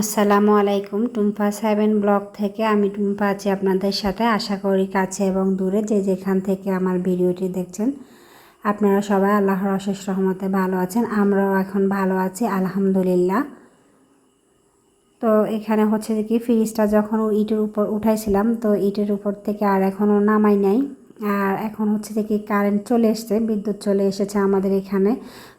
আসসালামু আলাইকুম। Tumpa seven blog থেকে আমি টুম্পা আছি আপনাদের সাথে। আশা করি কাছে এবং দূরে যে যেখান থেকে আমার ভিডিওটি দেখছেন, আপনারা সবাই আল্লাহর অশেষ রহমতে ভালো আছেন। আমরাও এখন ভালো আছি, আলহামদুলিল্লাহ। তো এখানে হচ্ছে যে কি, ফ্রিজটা যখন ইটের উপর উঠাইছিলাম, তো ইটের উপর থেকে আর এখনও নামাই নাই। আর এখন হচ্ছে কি কারেন্ট চলে এসছে, বিদ্যুৎ চলে এসেছে আমাদের এখানে।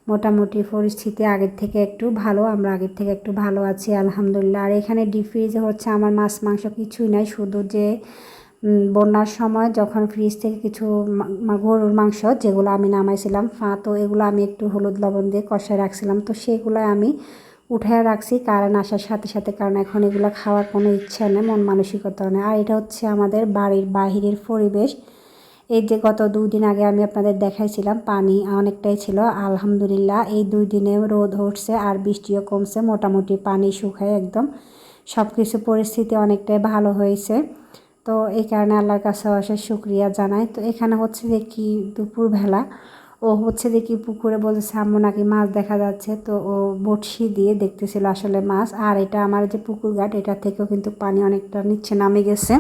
মোটামুটি পরিস্থিতি আগের থেকে একটু ভালো, আমরা আগের থেকে একটু ভালো আছি, আলহামদুলিল্লাহ। আর এখানে ডিপ ফ্রিজে হচ্ছে আমার মাছ, মাংস কিছুই নাই, শুধু যে বন্যার সময় যখন ফ্রিজ থেকে কিছু গরুর মাংস যেগুলো আমি নামাইছিলাম ফা তো এগুলো আমি একটু হলুদ লবণ দিয়ে কষায় রাখছিলাম। তো সেগুলো আমি উঠে রাখছি কারেন্ট আসার সাথে সাথে, কারণ এখন এগুলো খাওয়ার কোনো ইচ্ছা নেই, মন মানসিকতা নেই। আর এটা হচ্ছে আমাদের বাড়ির বাহিরের পরিবেশ এই যে গত দুই দিন আগে আমি আপনাদের দেখাইছিলাম, পানি অনেকটাই ছিল, আলহামদুলিল্লাহ এই দুই দিনে রোদ উঠছে আর বৃষ্টিও কমছে, মোটামুটি পানি শুকায় একদম। সব কিছু পরিস্থিতি অনেকটাই ভালো হয়েছে। তো এই কারণে আল্লাহর কাছে অশেষ শুক্রিয়া জানাই। তো এখানে হচ্ছে যে কি দুপুরবেলা, ও হচ্ছে দেখি পুকুরে বলছে আম্মু নাকি মাছ দেখা যাচ্ছে। তো ও বটশি দিয়ে দেখতেছিল আসলে মাছ। আর এটা আমার যে পুকুর ঘাট এটা থেকেও কিন্তু পানি অনেকটা নিচ্ছে নামে গেছে।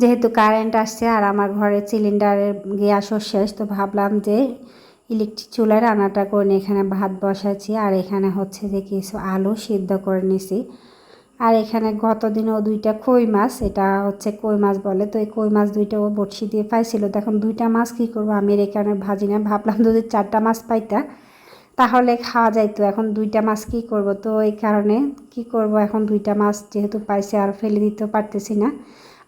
যেহেতু কারেন্ট আসছে আর আমার ঘরে সিলিন্ডারের গ্যাসও শেষ, তো ভাবলাম যে ইলেকট্রিক চুলায় রান্নাটা করে এখানে ভাত বসাচ্ছি আর এখানে হচ্ছে যে কিছু আলু সিদ্ধ করে নিছি। আর এখানে গত দিনেও দুইটা কই মাছ, এটা হচ্ছে কই মাছ বলে, তো এই কই মাছ দুইটা ও বটসি দিয়ে পাইছিল। তো এখন দুইটা মাছ কী করব? আমি এর এখানে ভাজি না, ভাবলাম যদি চারটা মাছ পাইতা, তাহলে খাওয়া যাইতো। এখন দুইটা মাছ কি করব? তো এই কারণে কি করব? এখন দুইটা মাছ যেহেতু পাইছে আর ফেলে দিতেও পারতেছি না।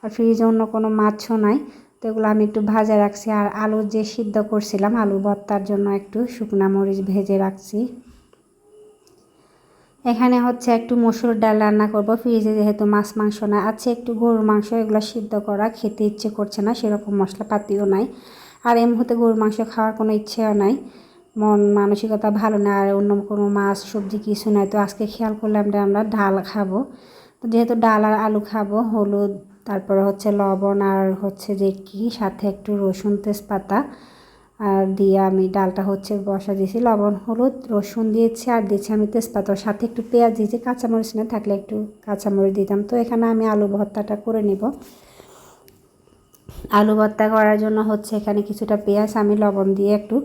আর ফ্রিজে অন্য কোনো মাছও নাই। তো এগুলো আমি একটু ভাজা রাখছি আর আলু যে সিদ্ধ করছিলাম, আলু ভর্তার জন্য একটু শুকনা মরিচ ভেজে রাখছি। এখানে হচ্ছে একটু মসুর ডাল রান্না করব। ফ্রিজে যেহেতু মাছ মাংস না, আছে একটু গরুর মাংস, এগুলো সিদ্ধ করা, খেতে ইচ্ছে করছে না, সেরকম মশলাপাতিও নাই। আর এই মুহূর্তে গরুর মাংস খাওয়ার কোনো ইচ্ছেও নাই। মন মানসিকতা ভালো না, আর অন্য কোনো মাছ, সবজি কিছু নাই। তো আজকে খেয়াল করলাম যে আমরা ডাল খাব। তো যেহেতু ডাল আর আলু খাব, হলুদ তারপরে হচ্ছে লবণ আর হচ্ছে যে কি সাথে একটু রসুন তেজপাতা। আর দিয়ে আমি ডালটা হচ্ছে বসা দিয়েছি, লবণ, হলুদ, রসুন দিয়েছি আর দিয়েছি আমি তেজপাতার সাথে একটু পেঁয়াজ দিয়েছি, কাঁচামরিচ না থাকলে একটু কাঁচামরিচ দিতাম। তো এখানে আমি আলু ভর্তাটা করে নেব। আলু ভর্তা করার জন্য হচ্ছে এখানে কিছুটা পেঁয়াজ, আমি লবণ দিয়ে একটু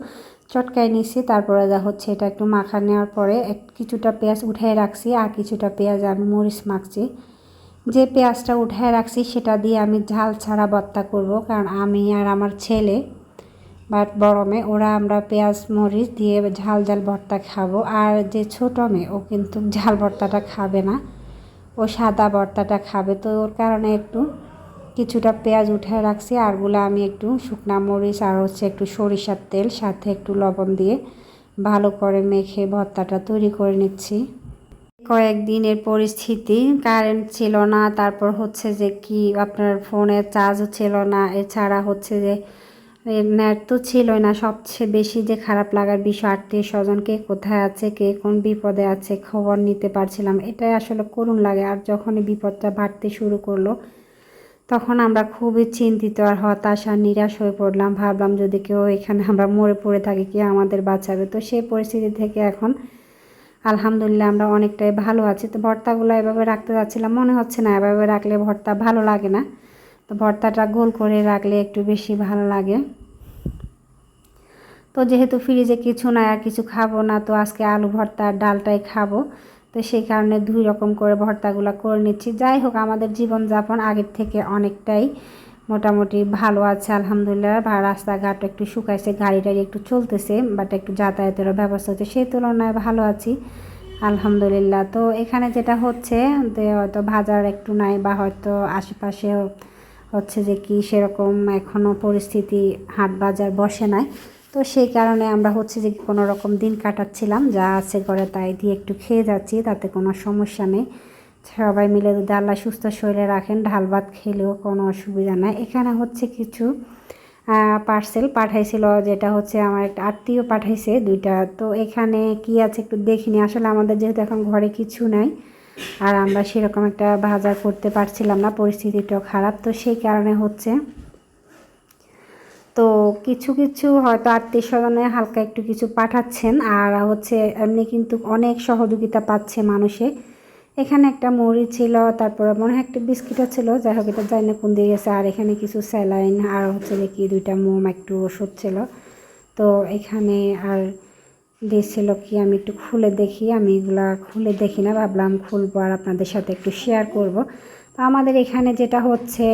চটকাই নিছি তারপরে যা হচ্ছে এটা একটু মাখা নেওয়ার পরে কিছুটা পেঁয়াজ উঠাই রাখছি আর কিছুটা পেঁয়াজ আমি মরিচ মাখছি। যে পেঁয়াজটা উঠায় রাখছি সেটা দিয়ে আমি ঝাল ছাড়া ভর্তা করব, কারণ আমি আর আমার ছেলে বাট বড় মেয়ে, ওরা আমরা পেঁয়াজ, মরিচ দিয়ে ঝাল ঝাল ভর্তা খাব। আর যে ছোটো মেয়ে, ও কিন্তু ঝাল ভর্তাটা খাবে না। ও সাদা ভর্তাটা খাবে। তো ওর কারণে একটু কিছুটা পেঁয়াজ উঠে রাখছি, আরগুলো আমি একটু শুকনা মরিচ আর হচ্ছে একটু সরিষার তেল, সাথে একটু লবণ দিয়ে ভালো করে মেখে ভর্তাটা তৈরি করে নিচ্ছি। কয়েকদিনের পরিস্থিতি কারেন্ট ছিল না, তারপর হচ্ছে যে কি আপনার ফোনে চার্জও ছিল না, এছাড়া হচ্ছে যে নেট তো ছিলই না, সবচেয়ে বেশি যে খারাপ লাগার বিষয় আত্মীয় স্বজন, কে কোথায় আছে, কে কোন বিপদে আছে, খবর নিতে পারছিলাম, এটাই আসলে করুণ লাগে। আর যখনই বিপদটা বাড়তে শুরু করল, তখন আমরা খুবই চিন্তিত আর হতাশ নিরাশ হয়ে পড়লাম। ভাবলাম যদি কেউ এখানে আমরা মরে পড়ে থাকি, কি আমাদের বাঁচাবে? তো সেই পরিস্থিতি থেকে এখন আলহামদুলিল্লাহ আমরা অনেকটাই ভালো আছি। তো ভর্তাগুলো এভাবে রাখতে যাচ্ছিলাম, মনে হচ্ছে না এভাবে রাখলে ভর্তা ভালো লাগে না। তো ভর্তাটা গোল করে রাখলে একটু বেশি ভালো লাগে। তো যেহেতু ফ্রিজে কিছু নাই আর কিছু খাব না, তো আজকে আলু ভর্তা ডালটাই খাব। তো সেই কারণে দুই রকম করে ভর্তাগুলো করে নিচ্ছি। যাই হোক, আমাদের জীবনযাপন আগের থেকে অনেকটাই মোটামুটি ভালো আছে, আলহামদুলিল্লাহ। বা রাস্তাঘাট একটু শুকাইছে গাড়ি টাড়ি একটু চলতেছে বাট একটু যাতায়াতেরও ব্যবস্থা হচ্ছে, সেই তুলনায় ভালো আছি। আলহামদুলিল্লাহ, তো এখানে যেটা হচ্ছে হয়তো বাজার একটু নাই বা হয়তো আশেপাশে হচ্ছে যে কি সেরকম এখনও পরিস্থিতি, হাট বাজার বসে নাই। তো সেই কারণে আমরা হচ্ছে যে কোনো রকম দিন কাটাচ্ছিলাম, যা আছে ঘরে তাই দিয়ে একটু খেয়ে যাচ্ছি, তাতে কোনো সমস্যা নেই। সবাই মিলে যদি আল্লাহ সুস্থ শরীরে রাখেন ঢাল ভাত খেলেও কোনো অসুবিধা নাই। এখানে হচ্ছে কিছু পার্সেল পাঠাইছিল, যেটা হচ্ছে আমার একটা আত্মীয় পাঠাইছে দুইটা। তো এখানে কি আছে একটু দেখিনি, আসলে আমাদের যেহেতু এখন ঘরে কিছু নাই, আর আমরা সেরকম একটা বাজার করতে পারছিলাম না, পরিস্থিতিটাও খারাপ। তো সেই কারণে হচ্ছে, তো কিছু কিছু হয়তো আত্মীয় স্বজনে হালকা একটু কিছু পাঠাচ্ছেন, আর হচ্ছে এমনি কিন্তু অনেক সহযোগিতা পাচ্ছে মানুষে। এখানে একটা মুড়ি ছিল, তারপরে মনে হয় একটা বিস্কিটও ছিল, যাই হোক এটা জানি না কোন দিয়ে গেছে। আর এখানে কিছু স্যালাইন আর হচ্ছে যে কি দুইটা মোম, একটু ওষুধ ছিল। তো এখানে আর দিয়েছিল কি, আমি একটু খুলে দেখি, আমি এগুলা খুলে দেখি না, ভাবলাম খুলবো আর আপনাদের সাথে একটু শেয়ার করব। তো আমাদের এখানে যেটা হচ্ছে,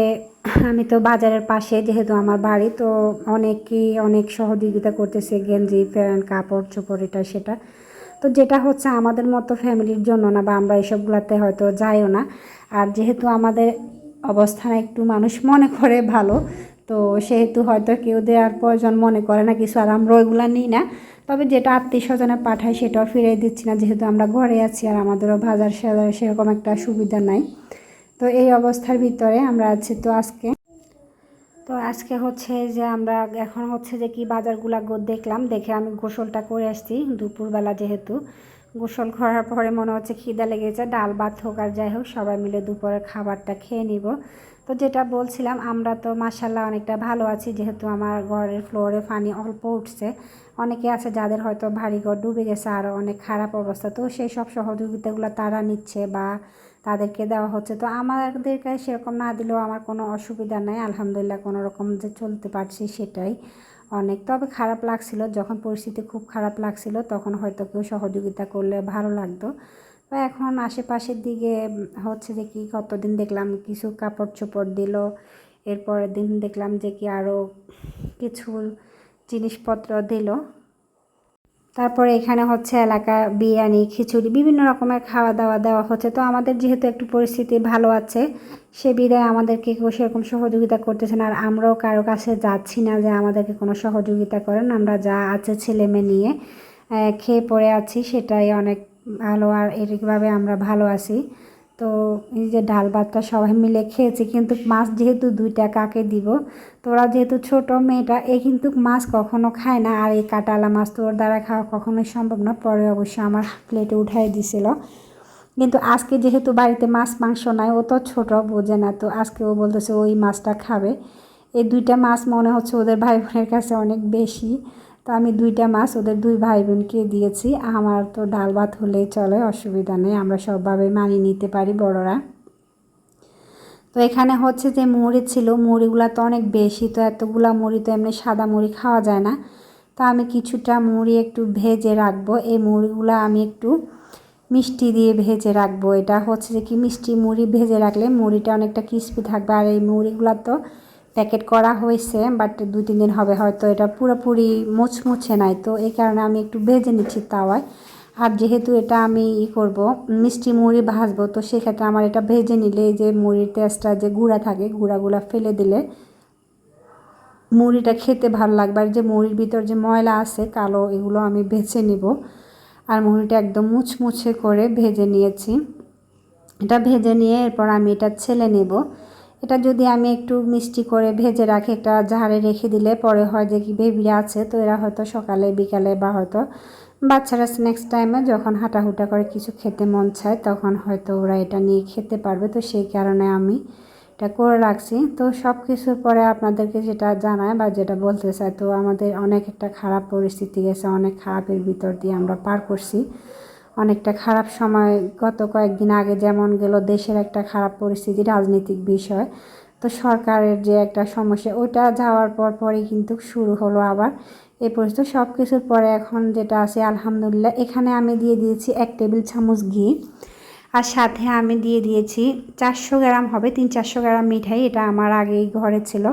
আমি তো বাজারের পাশে যেহেতু আমার বাড়ি, তো অনেকেই অনেক সহযোগিতা করতেছে গেঞ্জি, প্যান্ট, কাপড়, চোপড়, এটা, সেটা। তো যেটা হচ্ছে আমাদের মতো ফ্যামিলির জন্য না বা আমরা এসবগুলোতে হয়তো যাইও না। আর যেহেতু আমাদের অবস্থান একটু মানুষ মনে করে ভালো, তো সেহেতু হয়তো কেউ দেওয়ার প্রয়োজন মনে করে না, কিছু আর আমরা ওইগুলো নিই না। তবে যেটা আত্মীয় স্বজনে পাঠাই সেটাও ফিরিয়ে দিচ্ছি না, যেহেতু আমরা ঘরে আছি আর আমাদেরও বাজার সাজার সেরকম একটা সুবিধা নাই। তো এই অবস্থার ভিতরে আমরা আছি তো আজকে। তো আজকে হচ্ছে যে আমরা এখন হচ্ছে যে কি বাজারগুলা দেখলাম, দেখে আমি গোসলটা করে আসছি দুপুরবেলা যেহেতু। গোসল করার পরে মনে হচ্ছে খিদা লেগেছে, ডাল ভাত হোক আর যাই হোক, সবাই মিলে দুপুরের খাবারটা খেয়ে নিব। তো যেটা বলছিলাম, আমরা তো মাসাল্লাহ অনেকটা ভালো আছি, যেহেতু আমার ঘরের ফ্লোরে পানি অল্প উঠছে। অনেকে আছে যাদের হয়তো ভারী ঘর ডুবে গেছে আরও অনেক খারাপ অবস্থা। তো সেই সব সহযোগিতাগুলো তারা নিচ্ছে বা তাদেরকে দেওয়া হচ্ছে। তো আমাদেরকে সেরকম না দিলেও আমার কোনো অসুবিধা নাই। আলহামদুলিল্লাহ কোনো রকম যে চলতে পারছি সেটাই অনেক। তবে খারাপ লাগছিল, যখন পরিস্থিতি খুব খারাপ লাগছিল, তখন হয়তো কেউ সহযোগিতা করলে ভালো লাগতো। তো এখন আশেপাশের দিকে হচ্ছে যে কি কতদিন দেখলাম কিছু কাপড় চোপড় দিল, এরপরের দিন দেখলাম যে কি আরও কিছু জিনিসপত্র দিল। তারপরে এখানে হচ্ছে এলাকা বিরিয়ানি, খিচুড়ি, বিভিন্ন রকমের খাওয়া দাওয়া দেওয়া হচ্ছে। তো আমাদের যেহেতু একটু পরিস্থিতি ভালো আছে, সে বিদায় আমাদেরকে কেউ সেরকম সহযোগিতা করতেছেন আর আমরাও কারও কাছে যাচ্ছি না যে আমাদেরকে কোনো সহযোগিতা করেন। আমরা যা আছে ছেলে মেয়ে নিয়ে খেয়ে পড়ে আছি, সেটাই অনেক ভালো। আর এরকমভাবে আমরা ভালো আছি। তো এই যে ডাল ভাতটা সবাই মিলে খেয়েছি, কিন্তু মাছ যেহেতু দুইটা কাকে দিব? তো ওরা যেহেতু ছোট মেয়েটা, এ কিন্তু মাছ কখনো খায় না। আর এই কাটালা মাছ তো ওর দ্বারা খাওয়া কখনোই সম্ভব না। পরে অবশ্য আমার প্লেটে উঠাই দিছিল। কিন্তু আজকে যেহেতু বাড়িতে মাছ মাংস নাই, ও তো ছোট, বোঝে না। তো আজকে ও বলতেছে ওই মাছটা খাবে। এই দুইটা মাছ মনে হচ্ছে ওদের ভাই বোনের কাছে অনেক বেশি। তো আমি দুইটা মাছ ওদের দুই ভাই বোনকে দিয়েছি। আমার তো ডাল ভাত হলেই চলে, অসুবিধা নেই, আমরা সবভাবে মানিয়ে নিতে পারি বড়রা। তো এখানে হচ্ছে যে মুড়ি ছিল, মুড়িগুলা তো অনেক বেশি, তো এতগুলা মুড়ি তো এমনি সাদা মুড়ি খাওয়া যায় না। তো আমি কিছুটা মুড়ি একটু ভেজে রাখব, এই মুড়িগুলা আমি একটু মিষ্টি দিয়ে ভেজে রাখব। এটা হচ্ছে যে কি, মিষ্টি মুড়ি ভেজে রাখলে মুড়িটা অনেকটা ক্রিস্পি থাকবে, আর এই মুড়িগুলা তো প্যাকেট করা হয়েছে বাট দুই, তিন দিন হবে হয়তো এটা পুরোপুরি মুছমুছে নাই। তো এই কারণে আমি একটু ভেজে নিচ্ছি তাওয়ায়। আর যেহেতু এটা আমি ই করব, মিষ্টি মুড়ি ভাজবো, তো সেক্ষেত্রে আমার এটা ভেজে নিলে যে মুড়ির টেস্টটা, যে গুঁড়া থাকে, গুঁড়াগুলা ফেলে দিলে মুড়িটা খেতে ভালো লাগবে। আর যে মুড়ির ভিতর যে ময়লা আছে, কালো, এগুলো আমি বেছে নিব। আর মুড়িটা একদম মুচমুচে করে ভেজে নিয়েছি। এটা ভেজে নিয়ে এরপর আমি এটা ছেলে নেব। এটা যদি আমি একটু মিষ্টি করে ভেজে রাখি একটা জাহারে রেখে দিলে পরে হয় যে কি বেবিরা আছে, তো এরা হয়তো সকালে, বিকালে বা হয়তো বাচ্চারা স্ন্যাক্স টাইমে যখন হাঁটাহুটা করে কিছু খেতে মন চায়, তখন হয়তো ওরা এটা নিয়ে খেতে পারবে। তো সেই কারণে আমি এটা করে রাখছি। তো সব কিছুর পরে আপনাদেরকে যেটা জানায় বা যেটা বলতে চাই, তো আমাদের অনেক একটা খারাপ পরিস্থিতি গেছে, অনেক খারাপের ভিতর দিয়ে আমরা পার করছি। অনেকটা খারাপ সময় গত কয়েকদিন আগে যেমন গেল দেশের একটা খারাপ পরিস্থিতি, রাজনৈতিক বিষয়। তো সরকারের যে একটা সমস্যা ওটা যাওয়ার পর পরই কিন্তু শুরু হলো আবার। এ পরিস্থিতি সব কিছুর পরে এখন যেটা আছে, আলহামদুলিল্লাহ, এখানে আমি দিয়ে দিয়েছি এক টেবিল চামচ ঘি। আর সাথে আমি দিয়ে দিয়েছি চারশো গ্রাম হবে, তিন চারশো গ্রাম মিঠাই, এটা আমার আগেই ঘরে ছিল।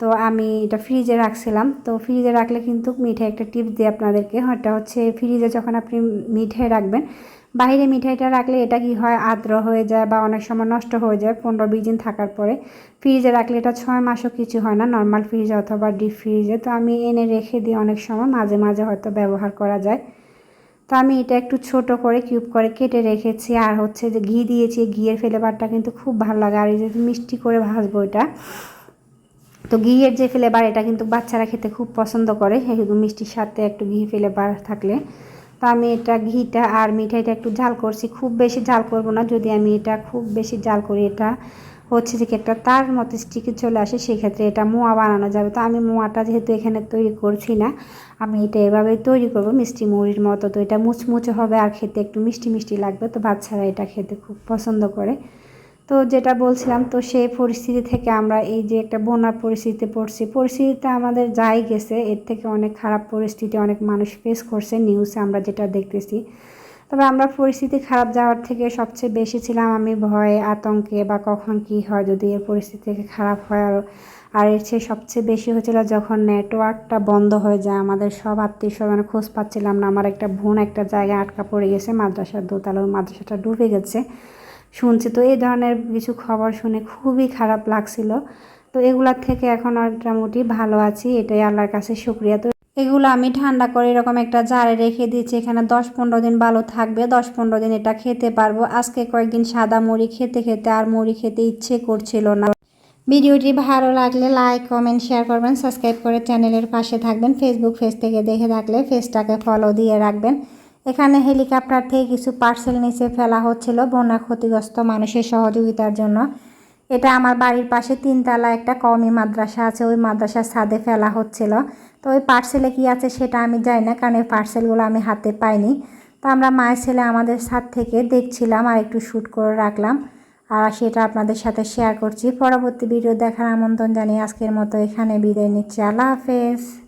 তো আমি এটা ফ্রিজে রাখছিলাম। তো ফ্রিজে রাখলে কিন্তু মিঠাই একটা টিপস দিই আপনাদেরকে। ওটা হচ্ছে ফ্রিজে যখন আপনি মিঠাই রাখবেন বাইরে মিঠাইটা রাখলে এটা কি হয়? আর্দ্র হয়ে যায় বা অনেক সময় নষ্ট হয়ে যায় পনেরো বিশ দিন থাকার পরে। ফ্রিজে রাখলে এটা ছয় মাসও কিছু হয় না নর্মাল ফ্রিজে অথবা ডিপ ফ্রিজে তো আমি এনে রেখে দিই অনেক সময়, মাঝে মাঝে হয়তো ব্যবহার করা যায়। তো আমি এটা একটু ছোট করে কিউব করে কেটে রেখেছি। আর হচ্ছে যে ঘি দিয়েছি, ঘিয়ের ফ্লেভারটা কিন্তু খুব ভালো লাগে। আর এই যে মিষ্টি করে ভাজবো এটা তো ঘিয়ের যে ফ্লেভার এটা কিন্তু বাচ্চারা খেতে খুব পছন্দ করে একটু মিষ্টির সাথে একটু ঘি ফ্লেভার থাকলে। তো আমি এটা ঘিটা আর মিঠাইটা একটু ঝাল করছি, খুব বেশি ঝাল করব না। যদি আমি এটা খুব বেশি ঝাল করি, এটা হচ্ছে যে একটা তার মতো স্টিকে চলে আসে, সেক্ষেত্রে এটা মোয়া বানানো যাবে। তো আমি মোয়াটা যেহেতু এখানে তৈরি করছি না, আমি এটা এভাবেই তৈরি করব, মিষ্টি মুড়ির মতো। তো এটা মুচমুচে হবে আর খেতে একটু মিষ্টি মিষ্টি লাগবে। তো বাচ্চারা এটা খেতে খুব পছন্দ করে। তো যেটা বলছিলাম, তো সেই পরিস্থিতি থেকে আমরা এই যে একটা বন্যার পরিস্থিতিতে পড়ছি, পরিস্থিতিতে আমাদের যাই গেছে, এর থেকে অনেক খারাপ পরিস্থিতি অনেক মানুষ ফেস করছে নিউজে আমরা যেটা দেখতেছি। তবে আমরা পরিস্থিতি খারাপ যাওয়ার থেকে সবচেয়ে বেশি ছিলাম আমি ভয়ে, আতঙ্কে বা কখন কি হয় যদি এর পরিস্থিতি থেকে খারাপ হয় আর। আর এর চেয়ে সবচেয়ে বেশি হয়েছিল যখন নেটওয়ার্কটা বন্ধ হয়ে যায়, আমাদের সব আত্মীয় স্বজন খোঁজ পাচ্ছিলাম না, আমার একটা বোন একটা জায়গায় আটকা পড়ে গেছে, মাদ্রাসার দোতলার মাদ্রাসাটা ডুবে গেছে। শুনছি। তো এই ধরনের কিছু খবর শুনে খুবই খারাপ লাগছিল। তো এগুলার থেকে এখন মোটামুটি ভালো আছি, এটাই আল্লাহর কাছে শুক্রিয়া। তো এগুলো আমি ঠান্ডা করে এরকম একটা জারে রেখে দিয়েছি, এখানে দশ পনেরো দিন ভালো থাকবে, দশ পনেরো দিন এটা খেতে পারব। আজকে কয়েকদিন সাদা মুড়ি খেতে খেতে আর মুড়ি খেতে ইচ্ছে করছিল না। ভিডিওটি ভালো লাগলে লাইক, কমেন্ট, শেয়ার করবেন, সাবস্ক্রাইব করে চ্যানেলের পাশে থাকবেন। ফেসবুক পেজ থেকে দেখে থাকলে পেজটাকে ফলো দিয়ে রাখবেন। এখানে হেলিকপ্টার থেকে কিছু পার্সেল নিচে ফেলা হচ্ছিল বন্যা ক্ষতিগ্রস্ত মানুষের সহযোগিতার জন্য। এটা আমার বাড়ির পাশে তিনতলা একটা কমি মাদ্রাসা আছে, ওই মাদ্রাসার ছাদে ফেলা হচ্ছিল। তো ওই পার্সেলে কি আছে সেটা আমি জানি না, কারণ এই পার্সেলগুলো আমি হাতে পাইনি। তো আমরা মায়ের ছেলে আমাদের ছাদ থেকে দেখছিলাম আর একটু শ্যুট করে রাখলাম। আর সেটা আপনাদের সাথে শেয়ার করছি। পরবর্তী ভিডিও দেখার আমন্ত্রণ জানিয়ে আজকের মতো এখানে বিদায় নিচ্ছি। আল্লাহ হাফেজ।